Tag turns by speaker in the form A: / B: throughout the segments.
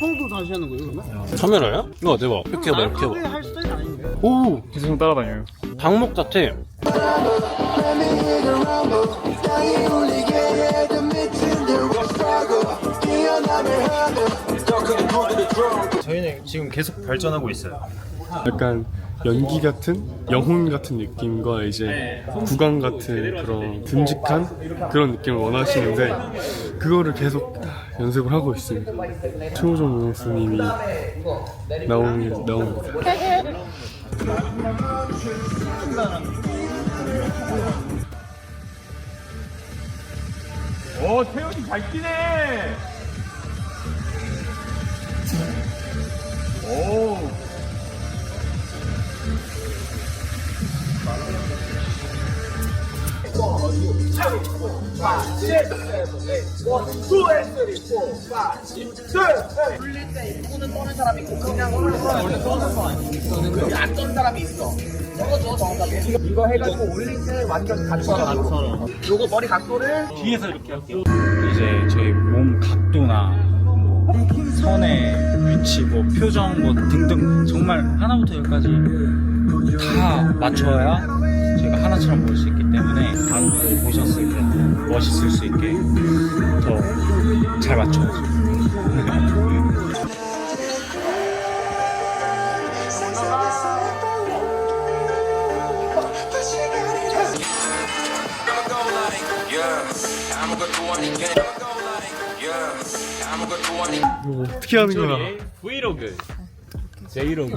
A: 형도 다시 하는 거예요 그러면?
B: 카메라야? 이거 대박 이렇게 해봐 이렇게 해봐
A: 할 스타일 아닌데
B: 오
C: 계속 따라다녀요.
B: 방목 같아
D: 저희는 지금 계속 발전하고 있어요.
C: 약간 연기 같은 영혼 같은 느낌과 이제 구강 같은 그런 듬직한 그런 느낌을 원하시는데 그거를 계속 연습을 하고 있습니다. 최호정 용수님이 나오는 나옵니다.
D: 오 태연이 잘 뛰네.
E: 이거 해가지고 올릴 때 완전 각도로 요거 머리 각도를
D: 뒤에서 이렇게 할게요.
F: 이제 저희 몸 각도나 뭐 선의 위치, 뭐 표정 뭐 등등 정말 하나부터 열까지 다 맞춰야 저희가 하나처럼 보일 수 있기 때문에 방 보셨을 때 멋있을 수 있게 더 잘 맞춰야죠.
C: 이거 어떻게 하는 거야?
B: 브이로그 제이로그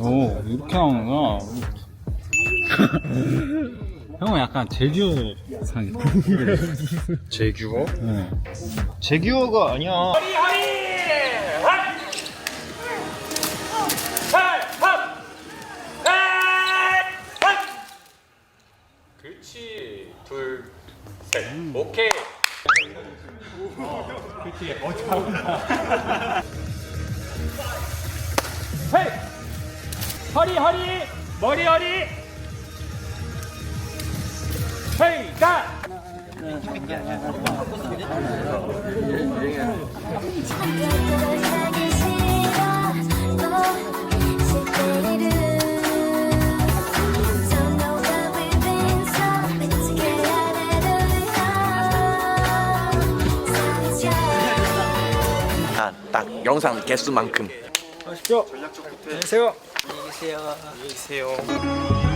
F: 오 이렇게 나오는구나. 형은 약간 제규 상이.
D: 제규어?
F: 네.
D: 제규어가 아니야.
B: 그렇지 둘 셋 오케이
D: 허리 허리 머리 허리. 헤이 가.
E: 아, 딱 영상 개수만큼
D: 안녕하세요. 안녕히 계세요. 안녕히 계세요.